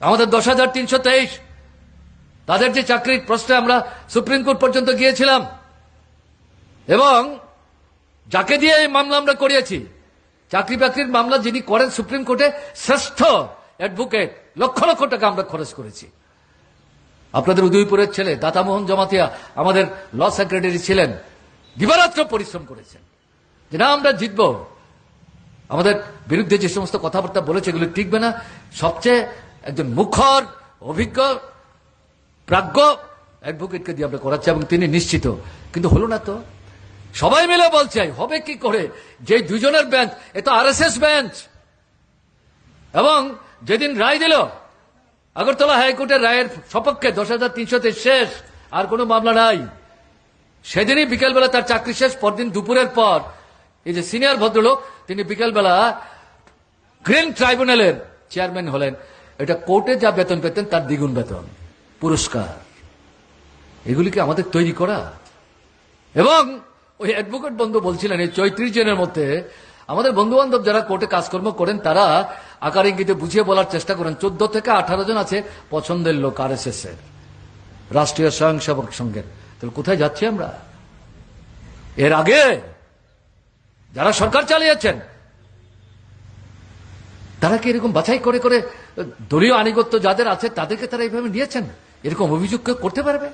আমাদের দশ হাজার তিনশো তেইশ। তাদের যে চাকরির প্রশ্নে আমরা সুপ্রিম কোর্ট পর্যন্ত গিয়েছিলাম। এবং যাকে দিয়ে এই মামলা আমরা করিয়েছি চাকরি বাকরির মামলা যিনি করেন সুপ্রিম কোর্টে শ্রেষ্ঠ অ্যাডভোকেট, লক্ষ লক্ষ টাকা আমরা খরচ করেছি। আপনাদের উদয়পুরের ছেলে দাতামোহন জমাতিয়া আমাদের ল সেক্রেটারি ছিলেন দিবারাত্র পরিশ্রম করেছেন। যে না, আমরা জিতব। আমাদের বিরুদ্ধে যে সমস্ত কথাবার্তা বলেছে, এগুলো টিকবে না। সবচেয়ে একজন মুখর, অভিজ্ঞ, প্রাজ্ঞ অ্যাডভোকেটকে দিয়ে আমরা করাচ্ছি এবং তিনি নিশ্চিত। কিন্তু হলো না তো। সবাই মিলে বলছে হবে কি করে? যে দুজনের বেঞ্চ এ তো আর বেঞ্চ এবং যেদিন রায় দিল, আগরতলা হাইকোর্টের রায়ের সপক্ষে দশ হাজার তিনশোতে শেষ, আর কোনো মামলা নাই। সেদিনই বিকেলবেলা তার চাকরি শেষ, পরদিন দুপুরের পর এই যে সিনিয়র ভদ্রলোক, তিনি বিকেলবেলা গ্রিন ট্রাইব্যুনালের চেয়ারম্যান হলেন। এটা কোর্টে যা বেতন পেতেন, তার দ্বিগুণ বেতন। পুরস্কার। এগুলি কি আমাদের তৈরি করা। এবং ওই অ্যাডভোকেট বন্ধু বলছিলেন, এই চৈত্রিশ জনের মধ্যে আমাদের বন্ধু বান্ধব যারা কোর্টে কাজকর্ম করেন, তারা আকার ইঙ্গিতে বুঝিয়ে বলার চেষ্টা করেন, চোদ্দ থেকে আঠারো জন আছে পছন্দের লোক আর এস এর। রাষ্ট্রীয় স্বয়ংসেবক সঙ্গে তাহলে কোথায় যাচ্ছি আমরা? এর আগে যারা সরকার চালিয়েছেন, তারা কি এরকম বাছাই করে করে দলীয় আনিগত্য যাদের আছে তাদেরকে তারা এইভাবে নিয়েছেন। এরকম অভিযোগ করতে পারবে?